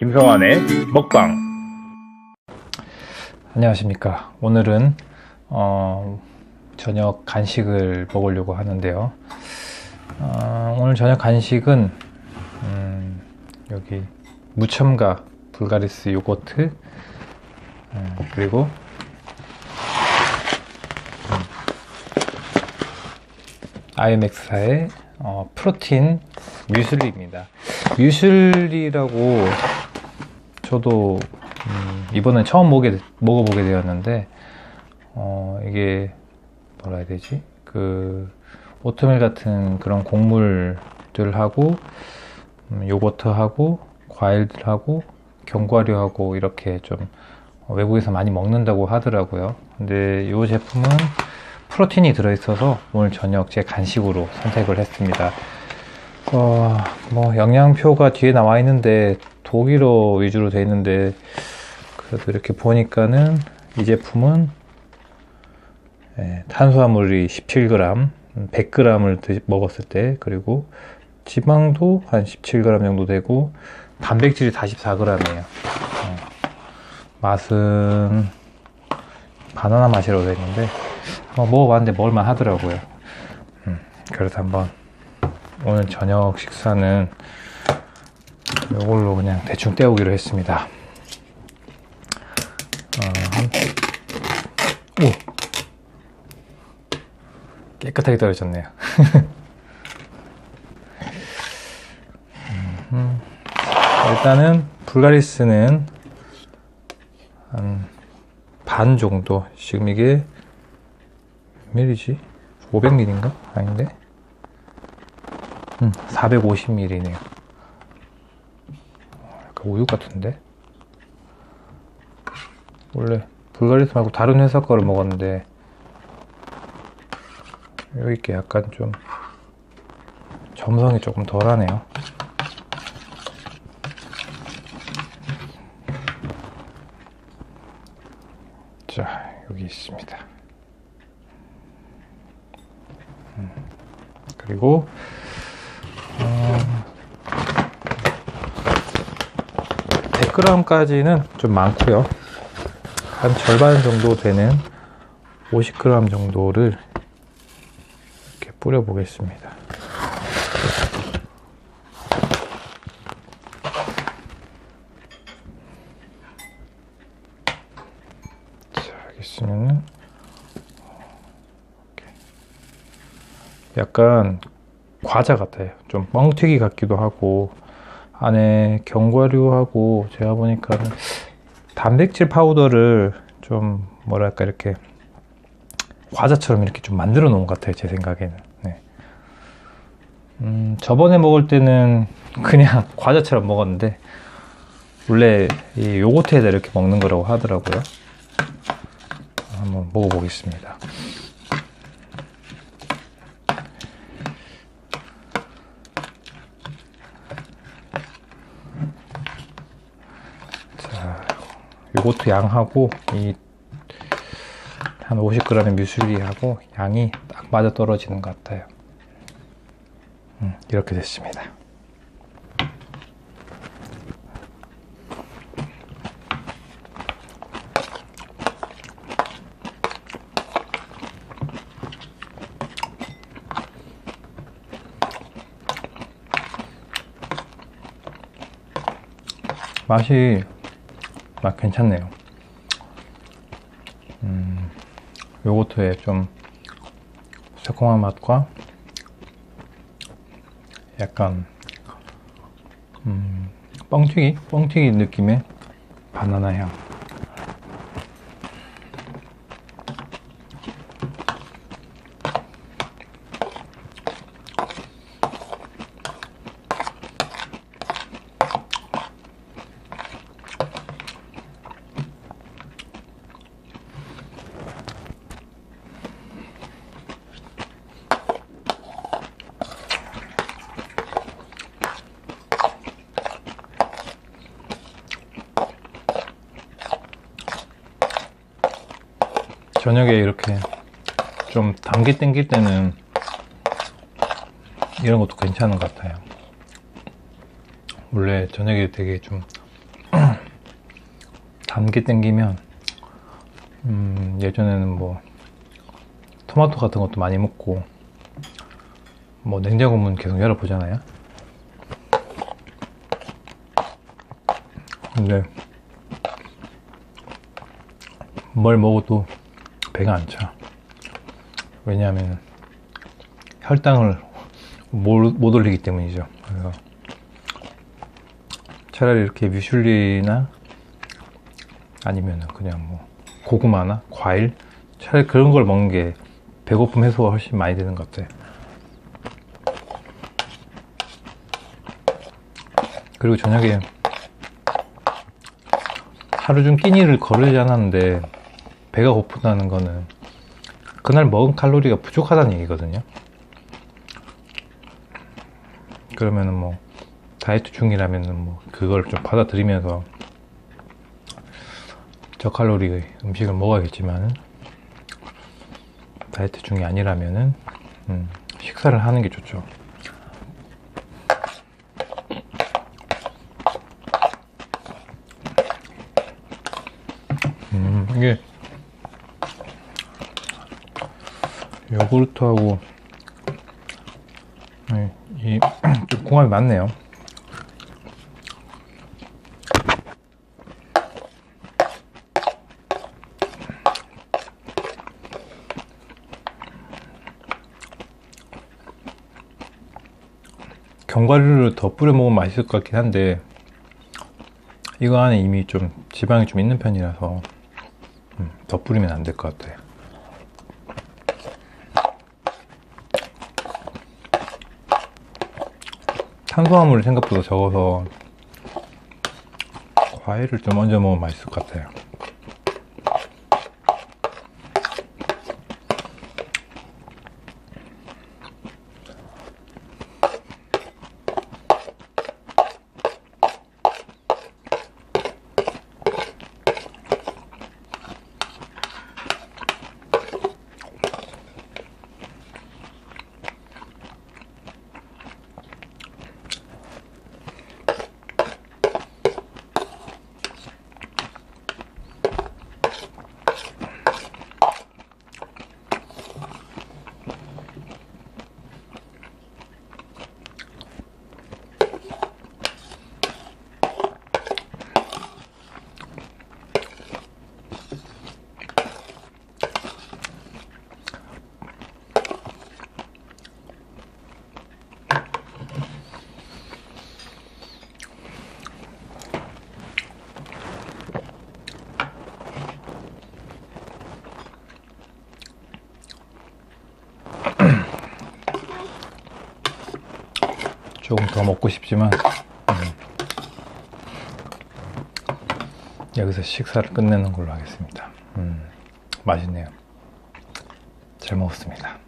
김성환의 먹방. 안녕하십니까. 오늘은 어, 저녁 간식을 먹으려고 하는데요. 어, 오늘 저녁 간식은 음, 여기 무첨가 불가리스 요거트 음, 그리고 음, IMX사의 어, 프로틴 뮤슬리입니다. 뮤슬리라고 저도 음, 이번에 처음 먹게, 먹어보게 되었는데 어, 이게 뭐라 해야 되지? 그 오트밀 같은 그런 곡물들하고 음, 요거트하고 과일들하고 견과류하고 이렇게 좀 외국에서 많이 먹는다고 하더라고요. 근데 이 제품은 프로틴이 들어있어서 오늘 저녁 제 간식으로 선택을 했습니다. 어, 뭐 영양표가 뒤에 나와 있는데 독일어 위주로 되어 있는데 그래도 이렇게 보니까는 이 제품은 예, 탄수화물이 17g, 100g을 먹었을 때 그리고 지방도 한 17g 정도 되고 단백질이 44g이에요. 어, 맛은 바나나 맛이라고 되어 있는데 어, 먹어봤는데 먹을만 하더라고요. 음, 그래서 한번 오늘 저녁 식사는 이걸로 그냥 대충 때우기로 했습니다. 어, 한- 오! 깨끗하게 떨어졌네요. 음, 일단은 불가리스는 한 반 정도. 지금 이게 몇 밀이지? 500ml인가? 아닌데? 음, 450ml네요. 약간 우유 같은데? 원래 불가리스 말고 다른 회사 거를 먹었는데 여기 게 약간 좀 점성이 조금 덜하네요. 자, 여기 있습니다. 음, 그리고 100g까지는 좀 많고요. 한 절반 정도 되는 50g 정도를 이렇게 뿌려 보겠습니다. 자, 있으면은 약간 과자 같아요. 좀 뻥튀기 같기도 하고 안에 견과류하고 제가 보니까는 단백질 파우더를 좀 뭐랄까 이렇게 과자처럼 이렇게 좀 만들어 놓은 것 같아요 제 생각에는. 네. 음, 저번에 먹을 때는 그냥 과자처럼 먹었는데 원래 이 요거트에다 이렇게 먹는 거라고 하더라고요. 한번 먹어보겠습니다 자, 요거트 양하고 이 한 50g의 뮤슬리하고 양이 딱 맞아 떨어지는 것 같아요. 음, 이렇게 됐습니다. 맛이 맛 괜찮네요. 음, 요거트의 좀 새콤한 맛과 약간 음, 뻥튀기 뻥튀기 느낌의 바나나 향. 저녁에 이렇게 좀 당기 땡길 때는 이런 것도 괜찮은 것 같아요. 원래 저녁에 되게 좀 단게 땡기면 음, 예전에는 뭐 토마토 같은 것도 많이 먹고 뭐 냉장고 문 계속 열어보잖아요. 근데 뭘 먹어도 배가 안 차. 왜냐하면 혈당을 못, 못 올리기 때문이죠. 그래서 차라리 이렇게 뮤슐리나 아니면 그냥 뭐 고구마나 과일 차라리 그런 걸 먹는 게 배고픔 해소가 훨씬 많이 되는 것 같아요. 그리고 저녁에 하루 중 끼니를 거르지 않았는데 배가 고프다는 거는 그날 먹은 칼로리가 부족하다는 얘기거든요. 그러면은 뭐 다이어트 중이라면은 뭐 그걸 좀 받아들이면서 저칼로리 음식을 먹어야겠지만 다이어트 중이 아니라면은 음, 식사를 하는 게 좋죠. 음, 이게 요구르트하고 네, 이좀 궁합이 맞네요. 견과류를 더 뿌려 먹으면 맛있을 것 같긴 한데 이거 안에 이미 좀 지방이 좀 있는 편이라서 음, 더 뿌리면 안 될 것 같아요. 탄수화물이 생각보다 적어서 과일을 좀 얹어 먹으면 맛있을 것 같아요. 조금 더 먹고 싶지만 음, 여기서 식사를 끝내는 걸로 하겠습니다. 음, 맛있네요. 잘 먹었습니다.